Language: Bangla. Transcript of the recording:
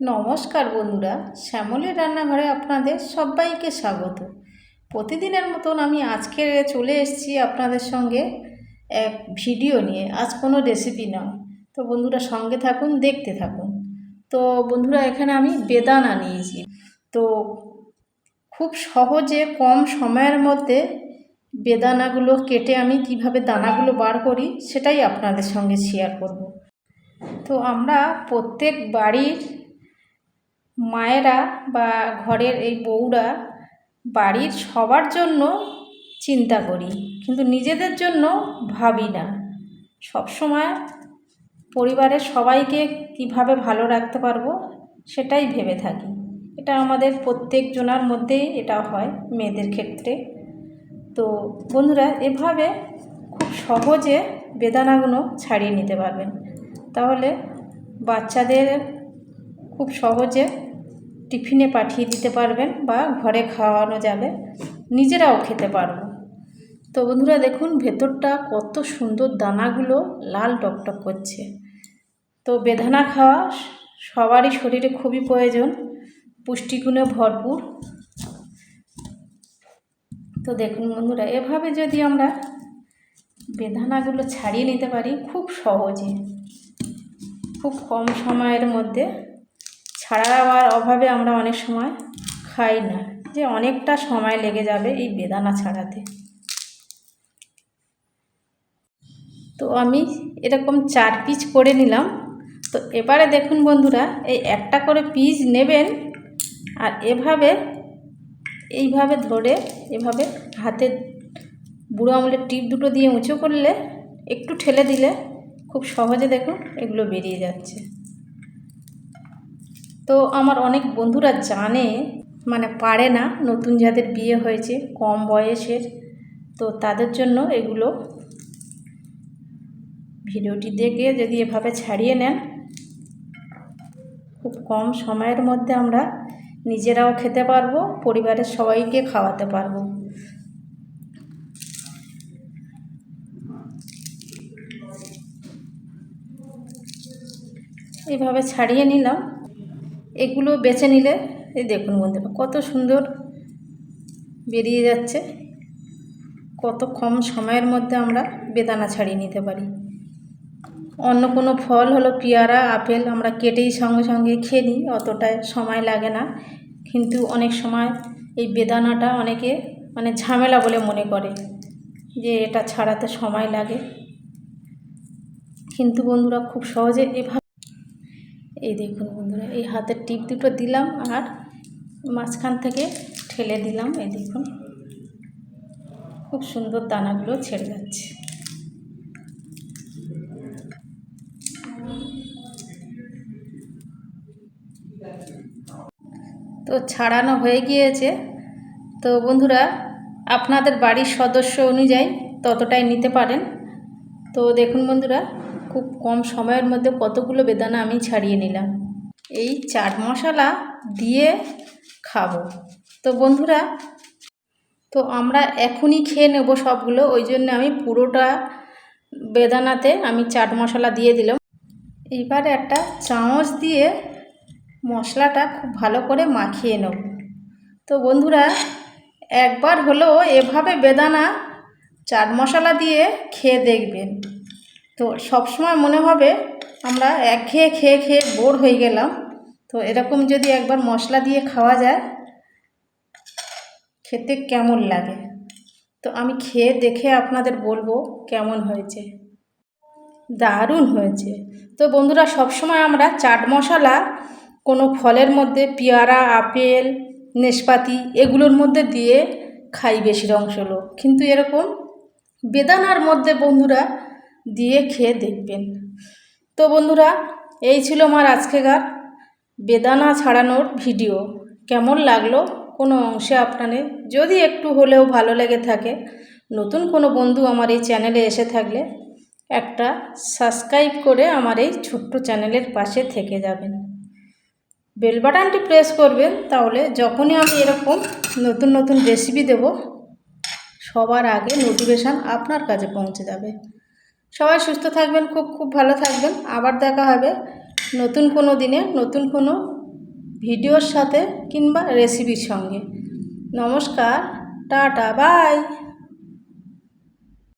নমস্কার বন্ধুরা, শ্যামলের রান্নাঘরে আপনাদের সবাইকে স্বাগত। প্রতিদিনের মতন আমি আজকে চলে এসেছি আপনাদের সঙ্গে এক ভিডিও নিয়ে, আজ কোনো রেসিপি নয়। তো বন্ধুরা সঙ্গে থাকুন, দেখতে থাকুন। তো বন্ধুরা এখানে আমি বেদানা নিয়েছি। তো খুব সহজে কম সময়ের মধ্যে বেদানাগুলো কেটে আমি কীভাবে দানাগুলো বার করি, সেটাই আপনাদের সঙ্গে শেয়ার করব। তো আমরা প্রত্যেক বাড়ির মায়েরা বা ঘরের এই বউরা বাড়ির সবার জন্য চিন্তা করি, কিন্তু নিজেদের জন্য ভাবি না। সবসময় পরিবারের সবাইকে কীভাবে ভালো রাখতে পারব সেটাই ভেবে থাকি। এটা আমাদের প্রত্যেকজনার মধ্যেই এটা হয় মেয়েদের ক্ষেত্রে। তো বন্ধুরা, এভাবে খুব সহজে বেদানাগুলো ছাড়িয়ে নিতে পারবেন। তাহলে বাচ্চাদের খুব সহজে টিফিনে পাঠিয়ে দিতে পারবেন বা ঘরে খাওয়ানো যাবে। নিজেরাও খেতে পারব তো বন্ধুরা দেখুন, ভেতরটা কত সুন্দর দানাগুলো লাল টকটক করছে। তো বেদানা খাওয়া সবারই শরীরে খুবই প্রয়োজন, পুষ্টিগুণে ভরপুর। তো দেখুন বন্ধুরা, এভাবে যদি আমরা বেদানাগুলো ছাড়িয়ে নিতে পারি, খুব সহজে, খুব কম সময়ের মধ্যে ছাড়াবার অভাবে আমরা অনেক সময় খাই না, যে অনেকটা সময় লেগে যাবে এই বেদানা ছাড়াতে। তো আমি এরকম চার পিস করে নিলাম। তো এবারে দেখুন বন্ধুরা, এই একটা করে পিস নেবেন আর এভাবে, এইভাবে ধরে এভাবে হাতে বুড়ো আঙুলের টিপ দুটো দিয়ে উঁচু করলে, একটু ঠেলে দিলে খুব সহজে দেখুন এগুলো বেরিয়ে যাচ্ছে। তো আমার অনেক বন্ধুরা জানে মানে পারে না নতুন যাদের বিয়ে হয়েছে, কম বয়সের, তো তাদের জন্য এগুলো ভিডিওটি দেখে যদি এভাবে ছাড়িয়ে নেন, খুব কম সময়ের মধ্যে আমরা নিজেরাও খেতে পারব, পরিবারের সবাইকে খাওয়াতে পারব। এভাবে ছাড়িয়ে নিলাম। এগুলো বেছে নিলে, এই দেখুন বন্ধুরা, কত সুন্দর বেরিয়ে যাচ্ছে। কত কম সময়ের মধ্যে আমরা বেদানা ছাড়িয়ে নিতে পারি। অন্য কোনো ফল হলো পেয়ারা, আপেল, আমরা কেটেই সঙ্গে সঙ্গে খেয়ে নিই অতটা সময় লাগে না। কিন্তু অনেক সময় এই বেদানাটা অনেকে মানে ঝামেলা বলে মনে করে যে এটা ছাড়াতে সময় লাগে। কিন্তু বন্ধুরা, খুব সহজে এভাবে এই দেখুন বন্ধুরা, এই হাতের টিপ দুটো দিলাম আর মাঝখান থেকে ঠেলে দিলাম, এই দেখুন। খুব সুন্দর দানাগুলো ছেড়ে যাচ্ছে। তো ছাড়ানো হয়ে গিয়েছে। তো বন্ধুরা, আপনাদের বাড়ির সদস্য অনুযায়ী ততটাই নিতে পারেন। তো দেখুন বন্ধুরা খুব কম সময়ের মধ্যে কতগুলো বেদানা আমি ছাড়িয়ে নিলাম। এই চাট মশলা দিয়ে খাব। তো বন্ধুরা, তো আমরা এখনই খেয়ে নেব সবগুলো, ওই জন্য আমি পুরোটা বেদানাতে আমি চাট মশলা দিয়ে দিলাম। এবার একটা চামচ দিয়ে মশলাটা খুব ভালো করে মাখিয়ে নেব। তো বন্ধুরা, একবার হলেও এভাবে বেদানা চাট মশলা দিয়ে খেয়ে দেখবেন। তো সবসময় মনে হবে আমরা এক খেয়ে খেয়ে খেয়ে বোর হয়ে গেলাম। তো এরকম যদি একবার মশলা দিয়ে খাওয়া যায়, খেতে কেমন লাগে? তো আমি খেয়ে দেখে আপনাদের বলব কেমন হয়েছে। দারুণ হয়েছে। তো বন্ধুরা সবসময় আমরা চাট মশলা কোনো ফলের মধ্যে, পেয়ারা, আপেল নেশপাতি এগুলোর মধ্যে দিয়ে খাই বেশির অংশ লোক। কিন্তু এরকম বেদানার মধ্যে বন্ধুরা দিয়ে খেয়ে দেখবেন। তো বন্ধুরা, এই ছিল আমার আজকেকার বেদানা ছাড়ানোর ভিডিও। কেমন লাগল কোনো অংশে আপনাদের যদি একটু হলেও ভালো লেগে থাকে, নতুন কোনো বন্ধু আমার এই চ্যানেলে এসে থাকলে একটা সাবস্ক্রাইব করে আমার এই ছোট্ট চ্যানেলের পাশে থেকে যাবেন। বেল বাটনটি প্রেস করবেন, তাহলে যখনই আমি এরকম নতুন নতুন রেসিপি দেব, সবার আগে নোটিফিকেশান আপনার কাছে পৌঁছে যাবে। সবাই সুস্থ থাকবেন, খুব খুব ভালো থাকবেন। আবার দেখা হবে নতুন কোনো দিনে, নতুন কোনো ভিডিওর সাথে কিংবা রেসিপির সঙ্গে। নমস্কার, টাটা বাই